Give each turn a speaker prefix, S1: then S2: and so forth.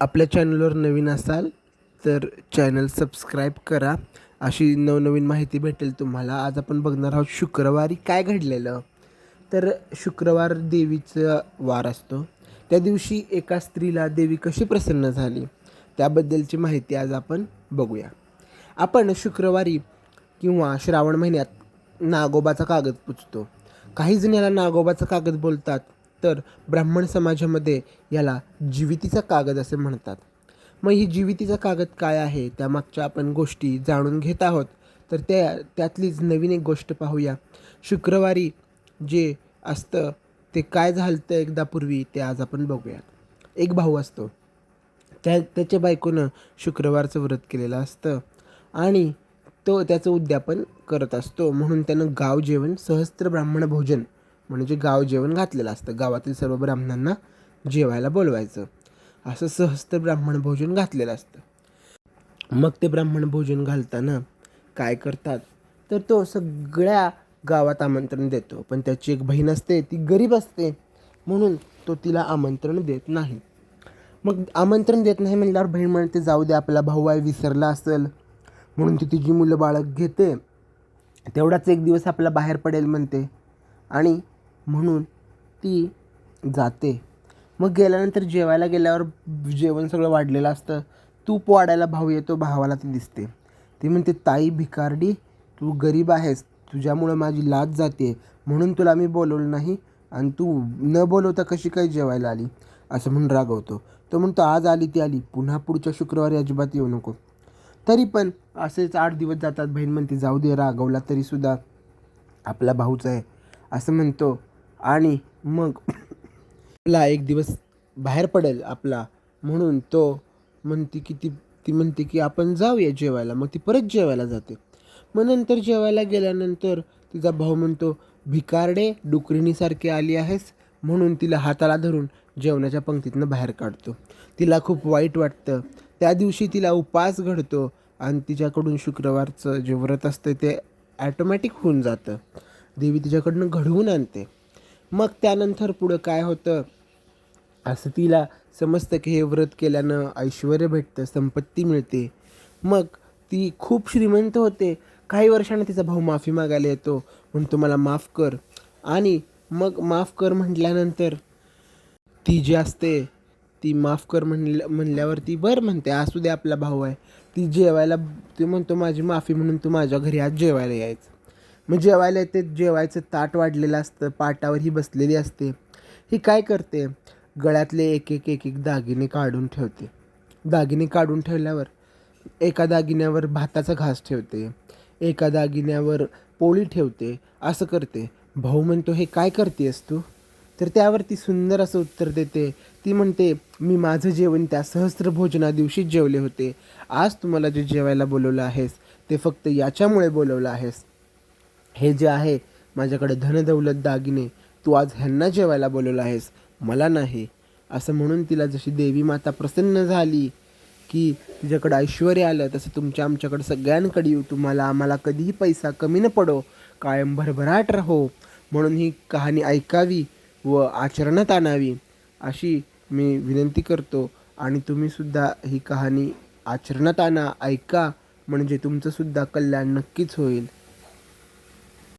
S1: आपल्या चॅनलवर नवीन असाल तर चॅनल सबस्क्राईब करा. अशी नवनवीन माहिती भेटेल तुम्हाला. आज आपण बघणार आहोत शुक्रवारी काय घडलेलं. तर शुक्रवार देवीचा वार असतो. त्या दिवशी एका स्त्रीला देवी कशी प्रसन्न झाली त्याबद्दलची माहिती आज आपण बघूया. आपण शुक्रवारी किंवा श्रावण महिन्यात नागोबाचा कागद पुजतो. काही जण याला नागोबाचा कागद बोलतात. तर ब्राह्मण समाजामध्ये याला जीवितीचा कागद असे म्हणतात. मग ही जीवितीचा कागद काय आहे? त्यामागच्या आपण गोष्टी जाणून घेत आहोत. तर त्या त्यातलीच नवीन एक गोष्ट पाहूया. शुक्रवारी जे असतं ते काय झालं एकदा पूर्वी ते आज आपण बघूया एक भाऊ असतो. त्या त्याच्या बायकोनं शुक्रवारचं व्रत केलेलं असतं आणि तो त्याचं उद्यापन करत असतो. म्हणून त्यानं गाव जेवण सहस्त्र ब्राह्मण भोजन म्हणजे गाव जेवण घातलेलं असतं गावातील सर्व ब्राह्मणांना जेवायला बोलवायचं. असं सहस्त्र ब्राह्मण भोजन घातलेलं असतं. मग ते ब्राह्मण भोजन घालताना काय करतात? तर तो सगळ्या गावात आमंत्रण देतो. पण त्याची एक बहीण असते ती गरीब असते. म्हणून तो तिला आमंत्रण देत नाही. मग आमंत्रण देत नाही म्हणल्यावर बहीण म्हणते जाऊ दे आपला भाऊ आहे विसरला असेल. म्हणून ती तिची मुलं बाळग घेते. तेवढाच एक दिवस आपला बाहेर पडेल म्हणते. आणि म्हणून ती जाते. मग गेल्यानंतर जेवायला गेल्यावर जेवण सगळं वाढलेलं असतं. तूप वाढायला भाऊ येतो भावाला ती दिसते. ती म्हणते ताई भिकारडी तू गरीब आहेस. तुझ्यामुळं माझी लाज जाते म्हणून तुला मी बोलवलं नाही आणि तू न बोलवता कशी काय जेवायला आली? असं म्हणून रागवतो. तो म्हणतो आज आली ती आली. पुन्हा पुढच्या शुक्रवारी अजिबात येऊ नको. तरी पण असेच आठ दिवस जातात. बहीण म्हणते जाऊ दे रागवला तरीसुद्धा आपला भाऊच आहे. असं म्हणतो. आणि मग आपला एक दिवस बाहेर पडेल आपला. म्हणून तो म्हणते की ती ती म्हणते की आपण जाऊया जेवायला. मग ती परत जेवायला जाते. मग नंतर जेवायला गेल्यानंतर तिचा भाऊ म्हणतो भिकारडे डुकरिणीसारखी आली आहेस. म्हणून तिला हाताला धरून जेवणाच्या पंक्तीतनं बाहेर काढतो. तिला खूप वाईट वाटतं. त्या दिवशी तिला उपास घडतो आणि तिच्याकडून शुक्रवारचं जे व्रत असतं ते ॲटोमॅटिक होऊन जातं. देवी तिच्याकडनं घडवून आणते. मग त्यानंतर पुढं काय होतं? असं तिला समजतं की हे व्रत केल्यानं ऐश्वर भेटतं संपत्ती मिळते. मग ती खूप श्रीमंत होते. काही वर्षांनी तिचा भाऊ माफी मागायला येतो. म्हणतो मला माफ कर. आणि मग माफ कर म्हटल्यानंतर ती जी असते ती माफ कर म्हणल्या म्हणल्यावर ती बरं म्हणते असू दे आपला भाऊ आहे. ती जेवायला ती म्हणतो माझी माफी म्हणून तू माझ्या घरी आज जेवायला यायचं. मग जेवायला येते जेवायचं ताट वाढलेलं असतं पाटावर ही बसलेली असते. ही काय करते? गळ्यातले एक एक एक एक दागिने काढून ठेवते. दागिने काढून ठेवल्यावर एका दागिन्यावर भाताचा घास ठेवते. एका दागिन्यावर पोळी ठेवते. असं करते. भाऊ म्हणतो हे काय करतेस तू? तर त्यावर ती सुंदर असं उत्तर देते. ती म्हणते मी माझं जेवण त्या सहस्त्र भोजना दिवशीच जेवले होते. आज तुम्हाला जे जेवायला बोलवलं आहेस ते फक्त याच्यामुळे बोलवलं आहेस. हे जे आहे माझ्याकडे धनदौलत दागिने तू आज ह्यांना जेवायला बोलवलं आहेस. मला नाही. असं म्हणून तिला जशी देवी माता प्रसन्न झाली की तिच्याकडं ऐश्वर आलं तसं तुमच्या आमच्याकडं सगळ्यांकडे येऊ. तुम्हाला आम्हाला कधीही पैसा कमी न पडो. कायम भरभराट राहो. म्हणून ही कहाणी ऐकावी व आचरणात आणावी अशी मी विनंती करतो. आणि तुम्हीसुद्धा ही कहाणी आचरणात आणा ऐका. म्हणजे तुमचंसुद्धा कल्याण नक्कीच होईल.